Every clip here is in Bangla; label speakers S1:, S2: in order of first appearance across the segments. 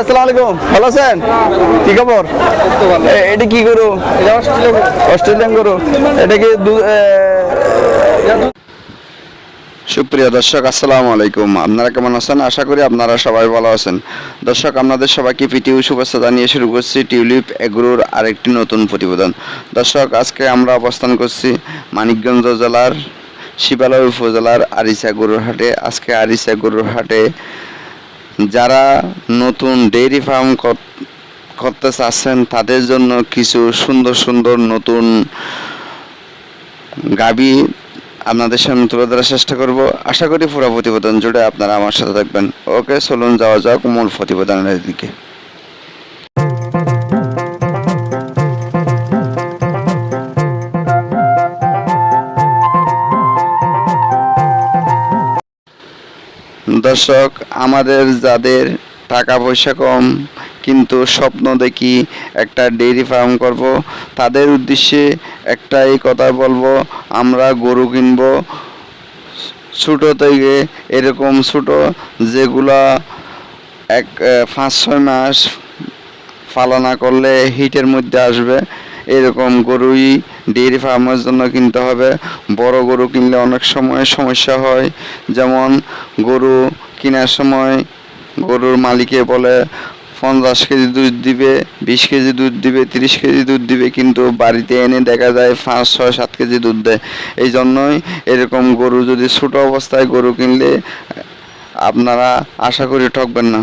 S1: আসসালামু আলাইকুম ভালো আছেন? কি খবর? এটা কি গরু? অস্ট্রেলিয়ান গরু। এটা কি সুপ্রিয় দর্শক আসসালামু আলাইকুম আপনারা কেমন আছেন? আশা করি আপনারা সবাই ভালো আছেন। দর্শক আপনাদের সবাইকে পিটিউ শুভেচ্ছা জানিয়ে শুরু করছি টিউলিপ এগ্রোর আরেকটি নতুন প্রতিবেদন। দর্শক আজকে আমরা অবস্থান করছি মানিকগঞ্জ জেলার শিবালয় উপজেলার আরিসা গরুর হাটে। আজকে আরিসা গরুর হাটে যারা নতুন ডেইরি ফার্ম করতে চাচ্ছেন, তাদের জন্য কিছু সুন্দর সুন্দর নতুন গাবি আপনাদের সামনে তুলে ধরার চেষ্টা করব। আশা করি পুরো প্রতিবেদন জুড়ে আপনারা আমার সাথে থাকবেন। ওকে, চলুন যাওয়া যাক মূল প্রতিবেদনের দিকে। দর্শক, আমাদের যাদের টাকা পয়সা কম, কিন্তু স্বপ্ন দেখি একটা ডেইরি ফার্ম করব, তাদের উদ্দেশ্যে একটাই কথা বলব, আমরা গরু কিনবো। ছোটো থেকে এরকম ছোটো, যেগুলা এক পাঁচ, ছয় মাস পালনা করলে হিটের মধ্যে আসবে, এরকম গরুই ডেয়ারি ফার্মের জন্য কিনতে হবে। বড় গরু কিনলে অনেক সময় সমস্যা হয়। যেমন গরু কেনার সময় গরুর মালিকে বলে, পঞ্চাশ কেজি দুধ দিবে, বিশ কেজি দুধ দিবে, তিরিশ কেজি দুধ দিবে, কিন্তু বাড়িতে এনে দেখা যায় পাঁচ, ছয়, সাত কেজি দুধ দেয়। এই জন্যই এরকম গরু যদি ছোটো অবস্থায় গরু কিনলে আপনারা আশা করি ঠকবেন না।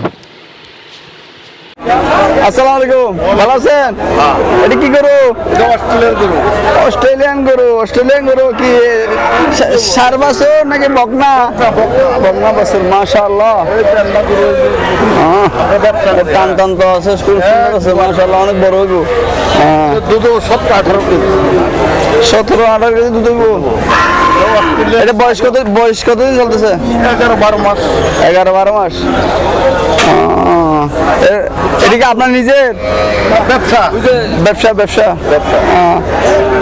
S1: আসসালামু আলাইকুম। ভালো আছেন? এটা কি গরু? অস্ট্রেলিয়ান গরু। অস্ট্রেলিয়ান গরু কি সা- সার বছর নাকি বকনা? বকনা। বছর মাশাআল্লাহ। হ্যাঁ, টান টান তো আছে খুব সুন্দর আছে মাশাআল্লাহ অনেক বড় হ্যাঁ।
S2: দুটো আঠারো কেজি।
S1: সতেরো আঠারো কেজি দুধ এটা বয়স কত বয়স চলতেছে?
S2: এগারো বারো মাস।
S1: এগারো বারো মাস। আহ, এ- এটা কি আপনার নিজের?
S2: ব্যবসা।
S1: ব্যবসা ব্যবসা।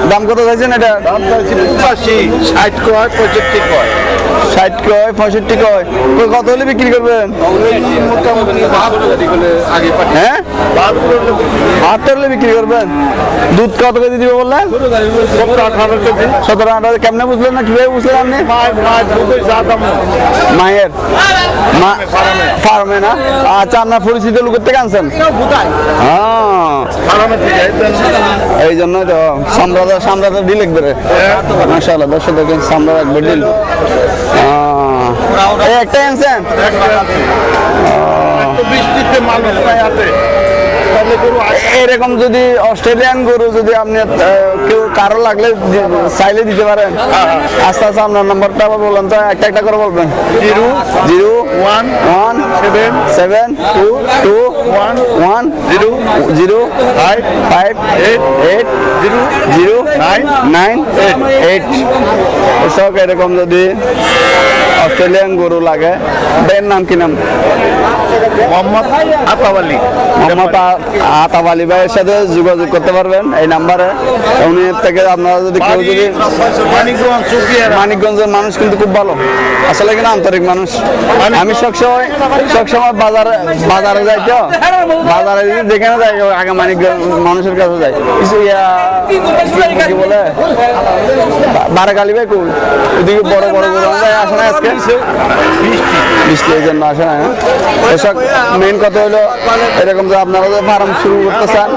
S1: দাম কত চাইছেন এটা?
S2: পঁচাশি ষাট কয় পঁয়ষট্টি কয়।
S1: ষাট কয় পঁয়ষট্টি কয়। কত হলে বিক্রি করবেন? হ্যাঁ?
S2: বাহাত্তর হলে
S1: বিক্রি করবেন? দুধ কত কেজি দিবে বললেন? সতেরো আঠারো কেমনে বুঝলেন না? কীভাবে বুঝলেন আপনি?
S2: মায়ের
S1: ফার্মে না? আচ্ছা আপনার পরিচিত লোকের থেকে আনছেন? হ্যাঁ। এই জন্য তো সম্রাট সম্রাট ডিল লিখবে রে মাশাআল্লাহ দর্শক দেখেন সম্রাট একবার ডিল একটা আনছেন?
S2: বৃষ্টিতে আছে
S1: এরকম যদি অস্ট্রেলিয়ান গরু যদি আপনি কেউ কারও লাগলে চাইলে দিতে পারেন। আস্তে আস্তে আপনার নম্বরটা আবার বললাম তো একটা একটা করে বলবেন।
S2: Zero
S1: zero
S2: one
S1: one
S2: seven
S1: seven two two
S2: one
S1: one
S2: zero
S1: zero
S2: five
S1: five
S2: eight
S1: eight
S2: zero
S1: zero
S2: nine
S1: nine eight. এসব এরকম যদি অস্ট্রেলিয়ান গরু লাগে। এর নাম কি নাম?
S2: মোহাম্মদ আতাওয়ালি।
S1: মোহাম্মদ আ- আতাব আলী ভাইয়ের সাথে যোগাযোগ করতে পারবেন এই নাম্বারে। উনি থেকে আপনারা যদি কেউ যদি মানিকগঞ্জের মানুষ কিন্তু খুব ভালো। আসলে কিনা আন্তরিক মানুষ। আমি সবসময় সবসময় বাজারে বাজারে যাই তো। বাজারে যদি যেখানে যাই আগে মানিকগঞ্জ মানুষের কাছে যাই। কিছু ইয়া কি বলে? বারাকালি ভাই কই? ওদিকে বড় বড় গরু আসে না আজকে? বৃষ্টি এই জন্য আসে না? এসব মেইন কথা হলো এরকম যে আপনারা যে ফার্ম শুরু করতে চান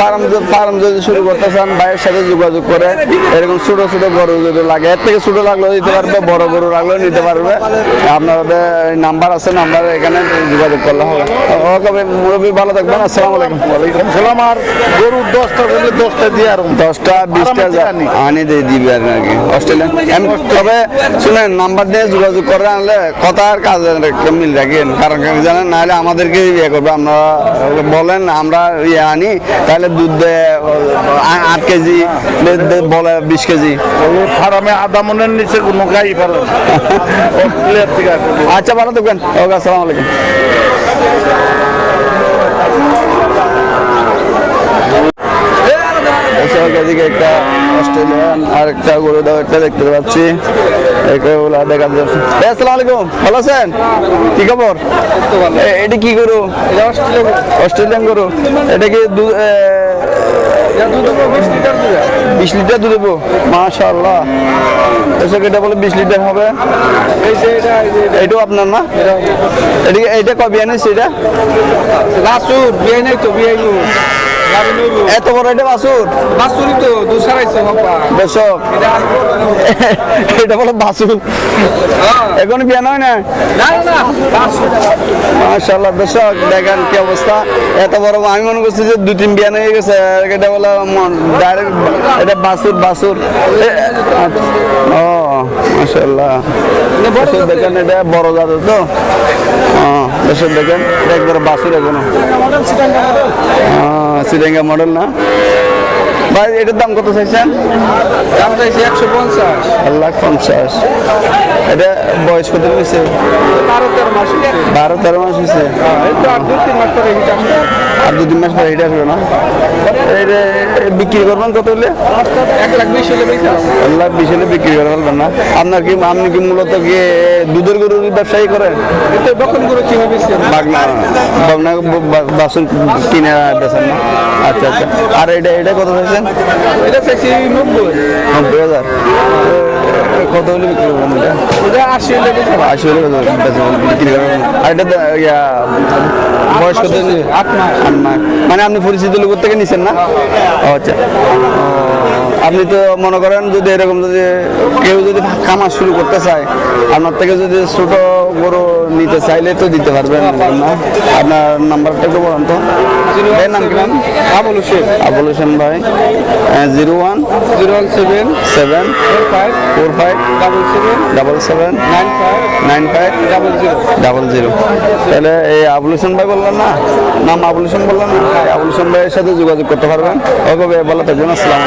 S1: ফার্ম ফার্ম যদি শুরু করতে চান ভাইয়ের সাথে যোগাযোগ করে এরকম ছোট ছোট গরু যদি লাগে এর থেকে ছোট লাগলেও দিতে পারবে বড় গরু লাগলেও নিতে পারবে। আপনাদের নাম্বার আছে নাম্বার এখানে যোগাযোগ করলে হবে। ওকে মুরব্বী ভালো থাকবেন আসসালামু আলাইকুম।
S2: ওয়ালাইকুম সালাম। আর গরুর দশটা বলে দশটা দিয়ে আর
S1: দশটা বিশটা
S2: আনি।
S1: আনি দিয়ে দিবে আর কি। অস্ট্রেলিয়ান তবে শুনেন নাম্বার দিয়ে যোগাযোগ করে আনলে কথা আর কাজের একটা মিল রাখেন কারণ কি জানেন? নাহলে আমাদেরকে ইয়ে করবে। আপনারা বলেন আমরা ইয়ে আনি তাহলে দুধ দেয় আট কেজি বলে বিশ কেজি।
S2: ফার্মে আধা মনের নিচে কোনো গাই আসে।
S1: আচ্ছা ভালো থাকবেন। ওকে আসসালামু আলাইকুম। একটা অস্ট্রেলিয়ান আর একটা গরু দাও একটা দেখতে পাচ্ছি। এগুলা দেখা যাচ্ছে। আসসালামু আলাইকুম, ভালো এটা এটা বিশ লিটার দুধ দেবো? মাশাল্লাহ এটা বলে বিশ লিটার হবে? এইটাও আপনার না? এটা এইটা কবে আনিস, এটা?
S3: বাসুর বিয়ে নাই তো, বিয়ে
S1: এত বড় এটা বাসুর?
S3: বাসুরি তো দুসারাইছে
S1: দর্শক এটা বলে বাসুর। এখন বিয়ে নয় না? মাশাল্লাহ দর্শক দেখেন কি অবস্থা। এত বড় আমি মনে করছি যে দু তিন বিয়ান হয়ে গেছে। এটা বলে ডাইরেক্ট এটা বাসুর বাসুর। এ- ও মাশাল্লাহ দেখেন এটা বড় জাতের তো। হ্যাঁ দর্শক দেখেন এটা একবার বাসুর এখনও। হ্যাঁ সিরেঙ্গা মডেল না? ভাই এটার দাম কত চাইছেন?
S3: দাম চাইছে একশো পঞ্চাশ।
S1: এক লাখ পঞ্চাশ। এটা বয়স কত হয়েছে?
S3: বারো তেরো মাস হয়েছে।
S1: বারো তেরো মাস হয়েছে।
S3: তো আর দু তিন মাস পরে হিট আসবে।
S1: আর দু তিন মাস পরে এটা আসবে না? এটা বিক্রি করবেন কত হলে?
S3: এক লাখ বিশ হলে
S1: এক লাখ বিশ হলে বিক্রি করে ফেলবেন না। আপনার কি আপনি কি মূলত কি দুধের গরুর ব্যবসায়ী করেন?
S3: করে কীভাবে বেশি
S1: বাগনা বাগনা বাসন কিনে বেছেন না? আচ্ছা আচ্ছা। আর এটা এটা কত চাইছেন?
S3: এটা চাইছি নব্বই।
S1: নব্বই হাজার। কত হলে বিক্রি করবেন এটা?
S3: এটা আশি হলে বেশি
S1: আশি হলে কত বিক্রি করবেন। আর এটা ইয়া, বয়স কত
S3: আট মাস।
S1: আট মাস। মানে আপনি পরিচিত লোক থেকে নিছেন না? আচ্ছা। আপনি তো মনে করেন যদি এরকম যদি কেউ যদি খামার শুরু করতে চায় আপনার থেকে যদি ছোট গরু নিতে চাইলে তো দিতে পারবেন না? আপনার নাম্বারটা একটু বলুন তো। এর নাম কি নাম
S3: আবুল হোসেন।
S1: আবুল হোসেন ভাই। Zero one
S3: zero one seven.
S1: Seven
S3: four five.
S1: Four five
S3: double seven.
S1: Double seven
S3: nine five.
S1: Nine five
S3: double zero.
S1: Double zero. তাহলে এই আবুল হোসেন ভাই বললেন না? নাম আবুল হোসেন বললেন না? আবুল হোসেন ভাইয়ের সাথে যোগাযোগ করতে পারবেন। ওকে ভাই ভালো থাকবেন। আসসালাম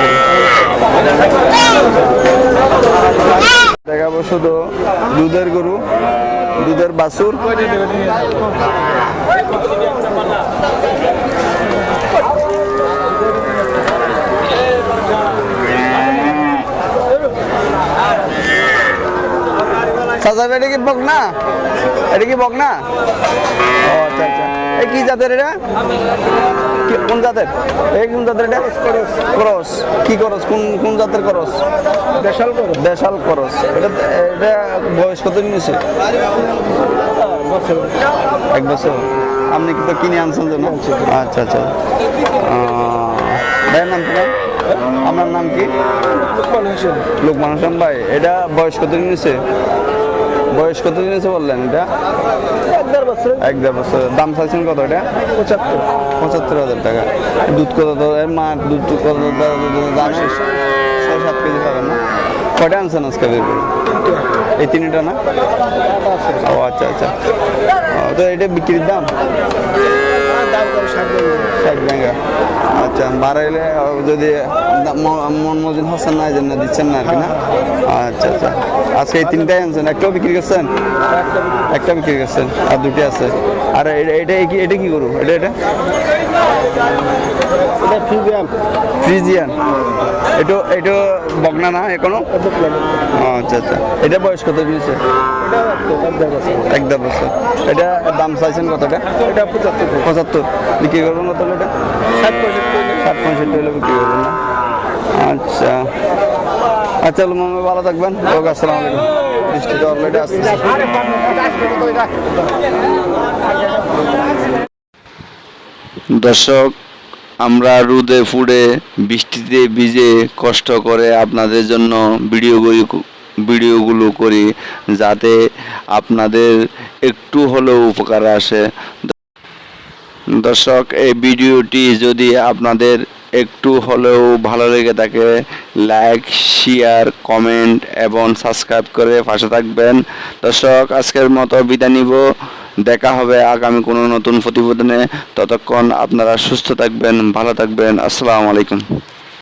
S1: দেখাবো শুধু দুধের গরু। দুধের বাসুর চাচা এটা কি বক না এটা কি বক না জাতের এটা? কোন জাতের? এই কোন জাতের এটা? করস। কি করস? কোন কোন জাতের করস?
S3: দেশাল করো
S1: দেশাল করস। এটা এটা বয়স কত নিয়েছে এক বছর। আপনি কি তো কিনে আনছেন তো না? আচ্ছা আচ্ছা। ভাইয়ের নাম ভাই? আপনার নাম কি?
S3: লোকমান হোসেন।
S1: লোকমান হোসেন ভাই এটা বয়স কত নিয়েছে বয়স কত নিয়েছে বললেন এটা
S3: এক দেড় বছর
S1: এক দেড় বছর দাম চাইছেন কত এটা
S3: পঁচাত্তর
S1: পঁচাত্তর হাজার টাকা দুধ কত মা দুধ কত জানেন ছয় সাত কেজি পাবেন না কটা আনছেন আজকে এই তিনটা না ও আচ্ছা আচ্ছা ও, তো এটা বিক্রির দাম
S3: দাম ষাট
S1: ষাট ব্যাঙ্গা আচ্ছা বাড়াইলে যদি দাম- মন মজুন হচ্ছেন না দিচ্ছেন না আর কি না আচ্ছা আচ্ছা আজকে এই তিনটাই আনছেন একটাও বিক্রি করছেন? একটা বিক্রি করছেন আর দুটি আছে। আর এটা কি এটা কি করব এটা এটা?
S3: এটা ফিজিয়াম
S1: ফ্রিজিয়ান। এটা এটা বগনা না এখনও? আচ্ছা আচ্ছা। এটা বয়স কত দিয়েছে?
S3: এটা এক দেড় বছর।
S1: এক দেড় বছর এটা দাম চাইছেন কতটা
S3: এটা পঁচাত্তর।
S1: পঁচাত্তর। বিক্রি করবেন কত এটা?
S3: ষাট পঁয়ষট্টি।
S1: ষাট পঁয়ষট্টি হলে বিক্রি করবেন না? আচ্ছা। আচ্ছা ভালো থাকবেন। বৃষ্টিটা অলরেডি
S4: দর্শক, আমরা রোদে ফুড়ে, বৃষ্টিতে ভিজে কষ্ট করে আপনাদের জন্য ভিডিওগুলি ভিডিওগুলো করি, যাতে আপনাদের একটু হলেও উপকার আসে। দর্শক, এই ভিডিওটি যদি আপনাদের একটু হলেও ভালো লেগে থাকে লাইক শেয়ার কমেন্ট এবং সাবস্ক্রাইব করে পাশে থাকবেন। দর্শক, আজকের মতো বিদায় নিব। দেখা হবে আগামী কোনো নতুন প্রতিবেদনে। ততক্ষণ আপনারা সুস্থ থাকবেন, ভালো থাকবেন। আসসালামু আলাইকুম।